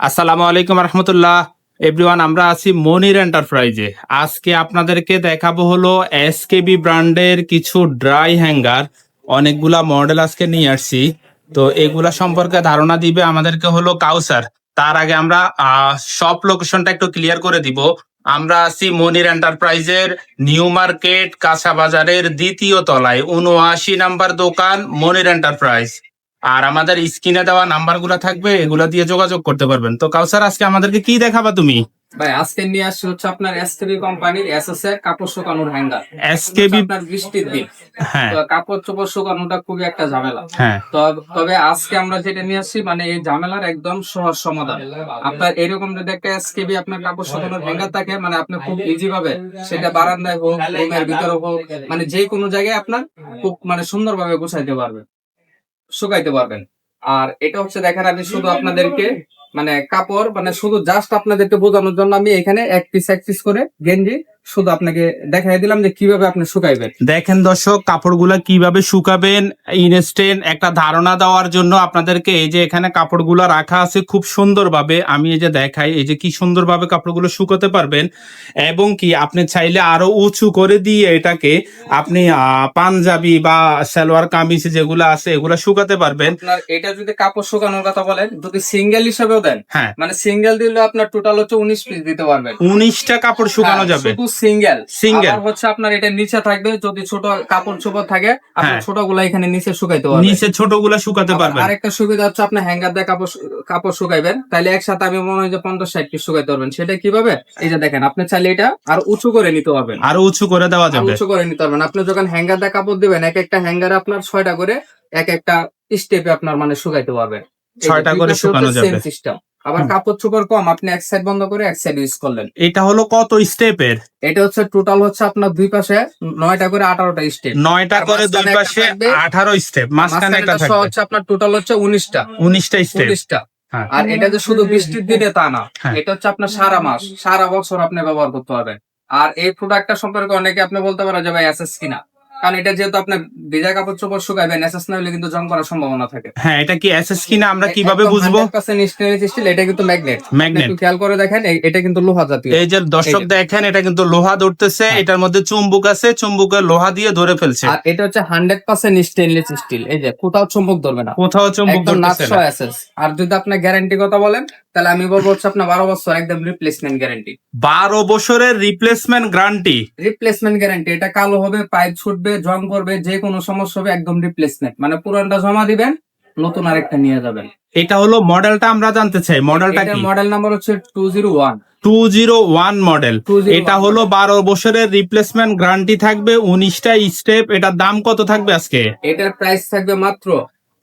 আসসালামু আলাইকুম রহমতুল্লাহ। এভরিওয়ান আমরা আছি মনির এন্টারপ্রাইজে আজকে আপনাদেরকে দেখাবো হলো এসকেবি ব্র্যান্ডের কিছু ড্রাই হ্যাঙ্গার। অনেকগুলা মডেল আজকে নিয়ে আসছি। তো এগুলা সম্পর্কে ধারণা দিবে আমাদেরকে হলো কাউসার তার আগে আমরা সব লোকেশনটা একটু ক্লিয়ার করে দিব। আমরা আছি মনির এন্টারপ্রাইজের নিউ মার্কেট কাঁচা বাজারের দ্বিতীয় তলায়। উনআশি নাম্বার দোকান মনির এন্টারপ্রাইজ আর আমাদের স্ক্রিনে দেওয়া নাম্বারগুলো থাকবে এগুলো দিয়ে যোগাযোগ করতে পারবেন। তো কাউসার আজকে আমাদেরকে কি দেখাবা তুমি? ভাই আজকে নিয়ে আসছি হচ্ছে আপনার এসকেবি কোম্পানির এসএসএ কাপড় শুকানোর হ্যাঙ্গার এসকেবি আপনার বৃষ্টির দিন। হ্যাঁ। কাপড় চোপড় শুকানোটা খুবই একটা ঝামেলা। হ্যাঁ। তবে আজকে আমরা যেটা নিয়ে আসছি মানে এই ঝামেলার একদম সহজ সমাধান। আপনার এরকম যদি একটা এসকেবি আপনার কাপড় শুকানোর হ্যাঙ্গার থাকে মানে আপনি খুব ইজি ভাবে সেটা বারান্দায় হোক রুমের ভিতরে হোক মানে যে কোনো জায়গায় আপনার খুব মানে সুন্দরভাবে গুছাইতে পারবেন। শুকাইতে পারবেন। আর এটা হচ্ছে দেখেন আমি শুধু আপনাদেরকে মানে কাপড় মানে শুধু জাস্ট আপনাদেরকে বোঝানোর জন্য আমি এখানে এক পিস এক পিস করে গেঞ্জি শুধু আপনাকে দেখাই দিলাম যে কীভাবে আপনি শুকাইবেন। দেখেন দর্শক কাপড়গুলা কীভাবে শুকাবেন ইনস্ট্যান্ট একটা ধারণা দেওয়ার জন্য আপনাদেরকে এই যে এখানে কাপড়গুলো রাখা আছে খুব সুন্দরভাবে আমি এই যে দেখাই এই যে কি সুন্দরভাবে কাপড়গুলো শুকাতে পারবেন এবং কি আপনি চাইলে আরও উঁচু করে দিয়ে এটাকে আপনি আহ, পাঞ্জাবি বা সালোয়ার কামিজ যেগুলো আছে এগুলো শুকাতে পারবেন। আপনার এটা যদি কাপড় শুকানোর কথা বলেন যদি সিঙ্গেল হিসেবেও দেন হ্যাঁ। মানে সিঙ্গেল দিলে আপনার টোটাল হচ্ছে উনিশ পিস দিতে পারবেন। উনিশটা কাপড় শুকানো হ্যাঁ, যাবে। শুধু সিঙ্গেল। হচ্ছে আপনার এটা নিচে থাকবে যদি ছোট কাপড় চোপড় থাকে আপনার হ্যাঁ। ছোটগুলা এখানে নিচে শুকাইতে পারবেন। নিচে ছোটগুলা শুকাতে আবার পারবেন। আরেকটা সুবিধা হচ্ছে আপনি হ্যাঙ্গার দিয়ে কাপড় কাপড় শুকাইবেন। তাহলে একসাথে আমি মনে হয় যে পঞ্চাশ ষাট পিস শুকাইতে পারবেন। সেটা কীভাবে? এই যে দেখেন আপনি চাইলে এটা আর উঁচু করে নিতে পারবেন। আরও উঁচু করে দেওয়া যাবে। উঁচু করে নিতে পারবেন। আপনি যখন হ্যাঙ্গার দিয়ে কাপড় দিবেন এক একটা হ্যাঙ্গারে আপনার ছয়টা করে এক একটা স্টেপে আপনার মানে শুকাইতে পারবেন ছয়টা করে শুকানো যাবে। system। আবার কাপড় চোপড় কম আপনি এক সাইড বন্ধ করে এক সাইড ইউজ করলেন। এটা হলো কত স্টেপের এটা হচ্ছে টোটাল হচ্ছে আপনার দুই পাশে নয়টা করে আঠারোটা স্টেপ নয়টা করে দুই পাশে আঠারো স্টেপ মাঝখানে একটা হচ্ছে আপনার টোটাল হচ্ছে উনিশটা। উনিশটা স্টেপ উনিশটা। হ্যাঁ। আর এটা যে শুধু বৃষ্টির দিনে তা না হ্যাঁ। এটা হচ্ছে আপনার সারা মাস সারা বছর আপনি ব্যবহার করতে পারবেন। আর এই প্রোডাক্টটা সম্পর্কে অনেকে আপনি বলতে পারেন যে ভাই এসএস কিনা। কারণ এটা যেহেতু আপনার ভেজা কাপড় চোপড় শুকাইবেন এসএস না হলে কিন্তু জং করার সম্ভাবনা থাকে। হ্যাঁ এটা কি এসএস কিনা আমরা কীভাবে বুঝব? স্টিল এটা কিন্তু ম্যাগনেট ম্যাগনেট খেয়াল করে দেখেন এটা কিন্তু লোহা জাতীয়। এই যে দর্শক দেখেন এটা কিন্তু লোহা ধরতেছে হ্যাঁ। এটার মধ্যে চুম্বুক আছে চুম্বুকের লোহা দিয়ে ধরে ফেলছে। আর এটা হচ্ছে হান্ড্রেড পার্সেন্ট স্টেনলেস স্টিল এই যে কোথাও চুম্বক ধরবে না। কোথাও চুম্বুক একদম নাটশো না। এসএস আর যদি আপনার গ্যারান্টি কথা বলেন তাহলে আমি বলব হচ্ছে আপনার বারো বছর একদম রিপ্লেসমেন্ট গ্যারান্টি বারো বছরের রিপ্লেসমেন্ট গ্যারান্টি রিপ্লেসমেন্ট গ্যারান্টি এটা কালো হবে পাইপ ছুটবে জং করবে যে কোনো সমস্যা হবে একদম রিপ্লেসমেন্ট মানে পুরানটা জমা দিবেন নতুন আরেকটা নিয়ে যাবেন। এটা হলো মডেলটা আমরা জানতে চাই। মডেলটা কি? মডেল নাম্বার হচ্ছে two zero one two zero one model 201 এটা হলো বারো বছরের রিপ্লেসমেন্ট গ্যারান্টি থাকবে উনিশটা স্টেপ এটার দাম কত থাকবে আজকে? এটার প্রাইস থাকবে মাত্র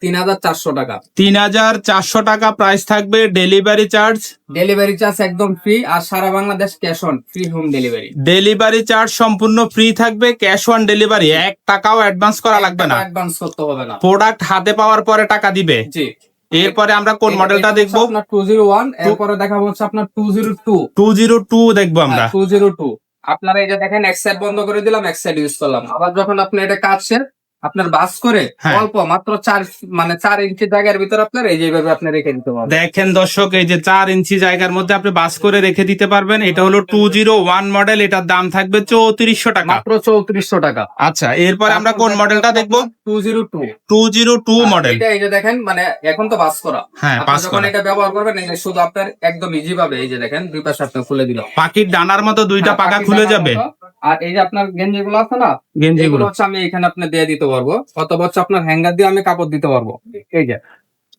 তিন হাজার চারশো টাকা। তিন হাজার চারশো টাকা প্রাইস থাকবে ডেলিভারি চার্জ ডেলিভারি চার্জ একদম ফ্রি আর সারা Bangladesh cash on free home delivery delivery charge সম্পূর্ণ ফ্রি থাকবে ক্যাশ অন ডেলিভারি এক টাকাও অ্যাডভান্স করা লাগবে না। অ্যাডভান্স করতে হবে না। প্রোডাক্ট হাতে পাওয়ার পরে টাকা দিবে। জি। এরপরে আমরা কোন মডেলটা দেখব আপনার টু জিরো ওয়ান এরপরে দেখাবো হচ্ছে আপনার two zero two two zero two দেখব আমরা। টু জিরো টু আপনারা এই যে দেখেন এক সাইড বন্ধ করে দিলাম এক সাইড ইউজ করলাম। আবার যখন আপনি এটা কাটছেন আপনার বাস করে হ্যাঁ। অল্প মাত্র চার মানে চার ইঞ্চি জায়গার ভিতরে আপনার এই যেভাবে আপনি রেখে দিতে পারবেন। দেখেন দর্শক এই যে চার ইঞ্চি জায়গার মধ্যে আপনি বাস করে রেখে দিতে পারবেন। এটা হলো টু জিরো ওয়ান মডেল এটার দাম থাকবে চৌত্রিশশো টাকা। মাত্র চৌত্রিশশো টাকা। আচ্ছা এরপরে আমরা কোন মডেলটা দেখব? Two zero two two zero two model এটা এই যে দেখেন মানে এখন তো বাস করা। হ্যাঁ পাস যখন এটা ব্যবহার করবেন এই যে শুধু আপনার একদম ইজি ভাবে এই যে দেখেন দুই পাশে আপনি খুলে দিল পাখির ডানার মতো দুইটা হ্যাঁ, পাকা খুলে যাবে। আর এই যে আপনার গেঞ্জি গুলো আছে না গেঞ্জিগুলো। গুলো হচ্ছে আমি এখানে আপনি দিয়ে দিতে পারব অথবা হচ্ছে আপনার হ্যাঙ্গার দিয়ে আমি কাপড় দিতে পারব। এই যে।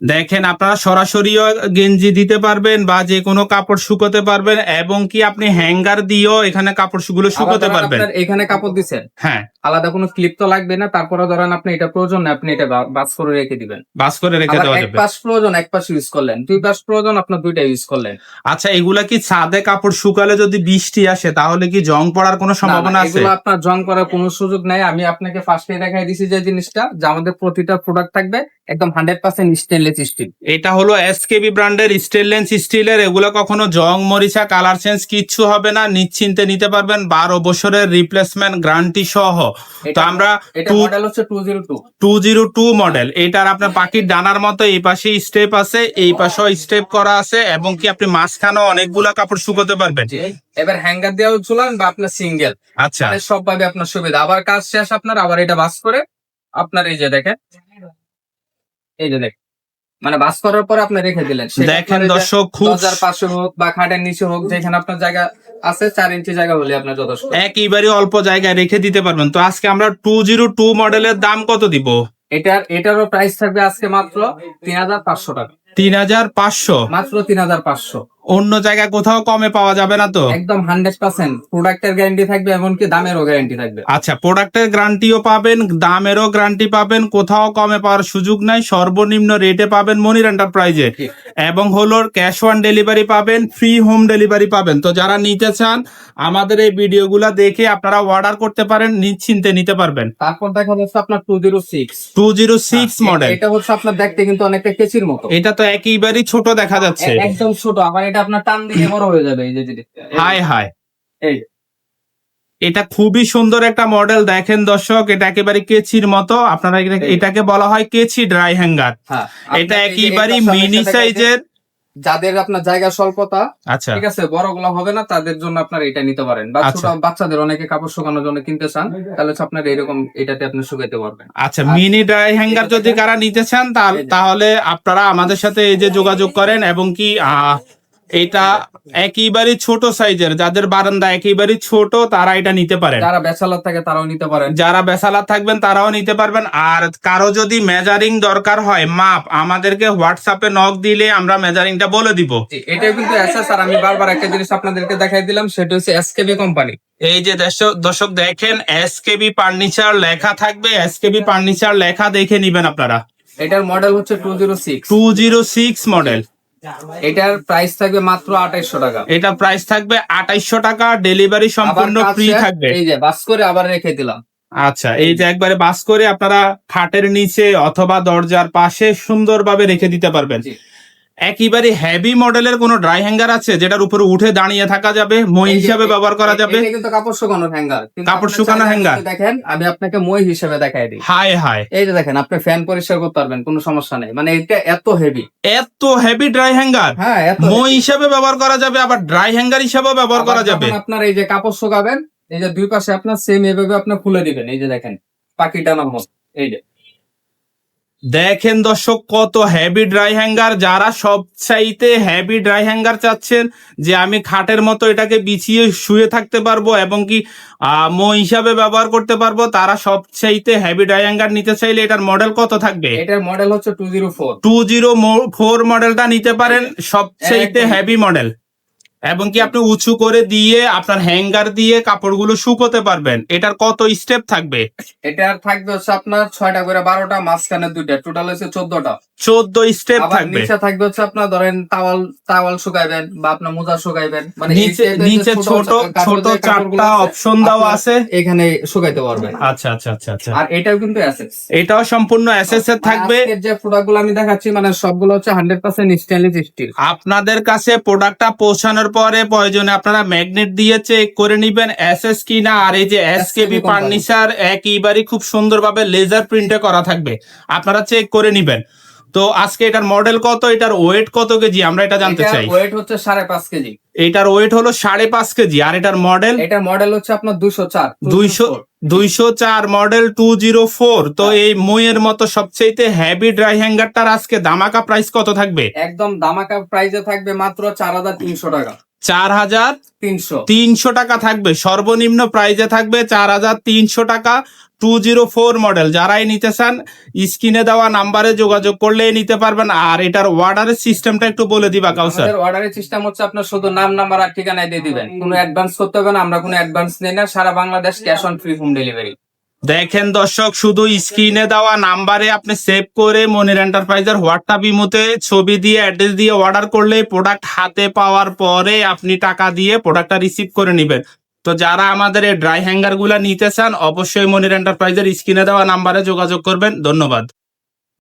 দেখেন আপনারা সরাসরিও গেঞ্জি দিতে পারবেন বা যে কোনো কাপড় শুকোতে পারবেন এবং কি আপনি হ্যাঙ্গার দিয়েও এখানে কাপড়গুলো শুকোতে পারবেন? এখানে কাপড় দিচ্ছেন হ্যাঁ। আলাদা কোনো ক্লিপ তো লাগবে না তারপরে ধরেন আপনি এটা প্রয়োজন না আপনি এটা বাস করে রেখে দিবেন। বাস করে রেখে দেওয়া এক যাবে। পাশ প্রয়োজন এক পাশ ইউজ করলেন। দুই পাশ প্রয়োজন আপনার দুইটা ইউজ করলেন। আচ্ছা এগুলা কি ছাদে কাপড় শুকালে যদি বৃষ্টি আসে তাহলে কি জং পড়ার কোনো সম্ভাবনা আছে? এগুলো আপনার জং করার কোনো সুযোগ নাই। আমি আপনাকে ফার্স্টে দেখাই দিছি যে জিনিসটা যে আমাদের প্রতিটা প্রোডাক্ট থাকবে একদম হান্ড্রেড পার্সেন্ট স্টেনলেস স্টিল এটা হলো এসকেবি ব্র্যান্ডের স্টেনলেস স্টিলের এগুলো কখনো জং মরিচা কালার চেঞ্জ কিচ্ছু হবে না। নিশ্চিন্তে নিতে পারবেন। বারো বছরের রিপ্লেসমেন্ট গ্যারান্টি সহ। তো আমরা টু মডেল হচ্ছে two zero two two zero two model এটার আপনার পাখির ডানার মতো এই পাশে স্টেপ আছে এই পাশেও স্টেপ করা আছে এবং কি আপনি মাঝখানেও অনেকগুলা কাপড় শুকোতে পারবেন। এবার হ্যাঙ্গার দেওয়া ঝুলান বা আপনার সিঙ্গেল আচ্ছা। সবভাবে আপনার সুবিধা। আবার কাজ শেষ আপনার আবার এটা বাস করে। আপনার এই যে দেখেন। এই যে দেখেন। মানে বাস করার পর আপনি রেখে দিলেন। দেখেন দর্শক খুব হাজার পাঁচশো হোক বা খাটের নিচে হোক যেখানে আপনার জায়গা আছে চার ইঞ্চি জায়গা হলে আপনার যথেষ্ট। একইবারে অল্প জায়গায় রেখে দিতে পারবেন। তো আজকে আমরা টু জিরো টু মডেলের দাম কত দিব? এটার এটারও প্রাইস থাকবে আজকে মাত্র তিন হাজার পাঁচশো টাকা। তিন হাজার পাঁচশো। মাত্র তিন হাজার পাঁচশো। অন্য জায়গায় কোথাও কমে পাওয়া যাবে না তো? একদম হান্ড্রেড পার্সেন্ট। প্রোডাক্টের গ্যারান্টি থাকবে এমনকি দামেরও গ্যারান্টি থাকবে। আচ্ছা প্রোডাক্টের গ্যারান্টিও পাবেন দামেরও গ্যারান্টি পাবেন কোথাও কমে পাওয়ার সুযোগ নাই সর্বনিম্ন রেটে পাবেন মনির এন্টারপ্রাইজে। এবং হলো ক্যাশ অন ডেলিভারি পাবেন ফ্রি হোম ডেলিভারি পাবেন। তো যারা নিতে চান আমাদের এই ভিডিওগুলা দেখে আপনারা অর্ডার করতে পারেন নিশ্চিন্তে নিতে পারবেন। তারপর দেখা যাচ্ছে আপনার two zero six. Two zero six model. এটা হচ্ছে আপনার দেখতে কিন্তু অনেকটা কেচির মতো। এটা তো একইবারই ছোট দেখা যাচ্ছে। একদম ছোট আবার এটা আপনার টান দিয়ে বড় হয়ে যাবে এই যে হাই হাই এই। এটা খুবই সুন্দর একটা মডেল দেখেন দর্শক এটা একেবারে কেচির মতো। আপনারা এটাকে বলা হয় কেচি ড্রাই হ্যাঙ্গার। হ্যাঁ এটা একেবারে মিনি সাইজের। যাদের আপনার জায়গা স্বল্পতা আচ্ছা। ঠিক আছে বড়গুলো হবে না তাদের জন্য আপনার এটা নিতে পারেন। বা ছোট আচ্ছা। বাচ্চাদের অনেকে কাপড় শুকানোর জন্য কিনতে চান তাহলে আপনার এরকম এটাতে আপনি শুকাইতে পারবেন। আচ্ছা মিনি ড্রাই হ্যাঙ্গার যদি কারা নিতে চান তাহলে আপনারা আমাদের সাথে এই যে যোগাযোগ করেন এবং কি আহ, এটা একেবারেই ছোট সাইজের যাদের বারান্দা একেবারেই ছোট তারা এটা নিতে পারেন। যারা বেসালার থাকে তারাও নিতে পারেন। যারা বেসালার থাকবেন তারাও নিতে পারবেন। আর কারও যদি মেজারিং দরকার হয় মাপ আমাদেরকে হোয়াটসঅ্যাপে নক দিলে আমরা মেজারিংটা বলে দিব। এটা কিন্তু এসএস আর আমি বারবার একটা জিনিস আপনাদেরকে দেখাই দিলাম সেটা হচ্ছে এসকেবি কোম্পানি এই যে দর্শক- দর্শক দেখেন এসকেবি ফার্নিচার লেখা থাকবে এসকেবি ফার্নিচার লেখা দেখে নিবেন আপনারা। এটার মডেল হচ্ছে two zero six two zero six model এটার প্রাইস থাকবে মাত্র আঠাইশশো টাকা। এটা প্রাইস থাকবে আঠাইশশো টাকা ডেলিভারি সম্পূর্ণ ফ্রি থাকবে। এই যে বাস করে আবার রেখে দিলাম। আচ্ছা এই যে একবারে বাস করে আপনারা খাটের নিচে অথবা দরজার পাশে সুন্দরভাবে রেখে দিতে পারবেন। একেবারে হেভি মডেলের কোনো ড্রাই হ্যাঙ্গার আছে যেটার উপরে উঠে দাঁড়িয়ে থাকা যাবে মই হিসাবে ব্যবহার করা যাবে? কিন্তু কাপড় শুকানোর হ্যাঙ্গার কাপড় শুকানোর চাইলে দেখেন আমি আপনাকে মই হিসেবে দেখাই দিই। হায় হায়। এই যে দেখেন আপনি ফ্যান পরিষ্কার করতে পারবেন কোনো সমস্যা নেই। মানে এটা এত হেভি এত হেভি ড্রাই হ্যাঙ্গার হ্যাঁ মই হিসাবে ব্যবহার করা যাবে আবার ড্রাই হ্যাঙ্গার হিসাবেও ব্যবহার করা যাবে? আপনার এই যে কাপড় শুকাবেন এই যে দুই পাশে আপনার সেম এভাবে আপনি খুলে দিবেন এই যে দেখেন পাখি টানার মতো এই যে। দেখেন দর্শক কত হেভি ড্রাই হ্যাঙ্গার যারা সব চাইতে হেভি ড্রাই হ্যাঙ্গার চাচ্ছেন যে আমি খাটের মতো এটাকে বিছিয়ে শুয়ে থাকতে পারব এবং কি মো হিসাবে ব্যবহার করতে পারব তারা সব চাইতে হেভি ড্রাই হ্যাঙ্গার নিতে চাইলে এটার মডেল কত থাকবে? এটার মডেল হচ্ছে two zero four two zero four মডেলটা নিতে পারেন সবচাইতে। হেভি মডেল এবং কি আপনি উঁচু করে দিয়ে আপনার হ্যাঙ্গার দিয়ে কাপড়গুলো শুকোতে পারবেন। এটার কত স্টেপ থাকবে? এটার থাকবে হচ্ছে আপনার ছয়টা করে বারোটা মাঝখানে দুইটা। টোটাল হচ্ছে চোদ্দটা। চোদ্দ স্টেপ থাকবে। নিচে থাকবে হচ্ছে আপনার ধরেন টাওয়াল টাওয়াল শুকাইবেন বা আপনার মোজা শুকাইবেন। মানে নিচে নিচে ছোট ছোট চারটা অপশন দেওয়া আছে। এখানে শুকাইতে পারবেন। আচ্ছা আচ্ছা আচ্ছা আচ্ছা। আর এটাও কিন্তু অ্যাসেস এটাও সম্পূর্ণ এসএস এর থাকবে। যে প্রোডাক্টগুলো আমি দেখাচ্ছি মানে সবগুলো হচ্ছে হান্ড্রেড পার্সেন্ট স্টেনলেস স্টিল আপনাদের কাছে প্রোডাক্টটা পৌঁছানোর পরে প্রয়োজনে আপনারা ম্যাগনেট দিয়ে চেক করে নিবেন এস এস কি না আর এই যে এস কে বি ফার্নিচার একইবারই খুব সুন্দরভাবে লেজার প্রিন্টে করা থাকবে। আপনারা চেক করে নিবেন। তো আজকে এটার মডেল কত? এটার ওয়েট কত কেজি? আমরা এটা জানতে চাই। ওয়েট হচ্ছে সাড়ে পাঁচ কেজি। এটার ওয়েট হলো সাড়ে পাঁচ কেজি আর এটার মডেল এটার মডেল হচ্ছে আপনার দুশো চার দুইশো দুইশো চার মডেল টু জিরো ফোর তো এই মইয়ের মতো সবচেয়ে হ্যাভি ড্রাই হ্যাঙ্গারটার আজকে দামাকা প্রাইস কত থাকবে? একদম দামাকা প্রাইসে থাকবে মাত্র চার হাজার তিনশো টাকা। চার হাজার তিনশো। তিনশো টাকা থাকবে। সর্বনিম্ন প্রাইজে থাকবে চার হাজার তিনশো টাকা। টু জিরো ফোর মডেল যারাই নিতে চান স্ক্রিনে দেওয়া নাম্বারে যোগাযোগ করলেই নিতে পারবেন। আর এটার অর্ডারের সিস্টেমটা একটু বলে দিবা কাউসার। অর্ডারের সিস্টেম হচ্ছে আপনার শুধু নাম নাম্বার আর ঠিকানায় দিয়ে দিবেন। কোনো অ্যাডভান্স করতে হবে না আমরা কোনো অ্যাডভান্স নেই না। সারা Bangladesh cash on free home delivery দেখেন দর্শক, শুধু স্ক্রিনে দেওয়া নাম্বারে আপনি সেভ করে মনির এন্টারপ্রাইজের হোয়াটসঅ্যাপ ইমোতে ছবি দিয়ে অ্যাড্রেস দিয়ে অর্ডার করলে প্রোডাক্ট হাতে পাওয়ার পরে আপনি টাকা দিয়ে প্রোডাক্টটা রিসিভ করে নেবেন। তো যারা আমাদের এই ড্রাই হ্যাঙ্গারগুলো নিতে চান, অবশ্যই মনির এন্টারপ্রাইজের স্ক্রিনে দেওয়া নাম্বারে যোগাযোগ করবেন। ধন্যবাদ।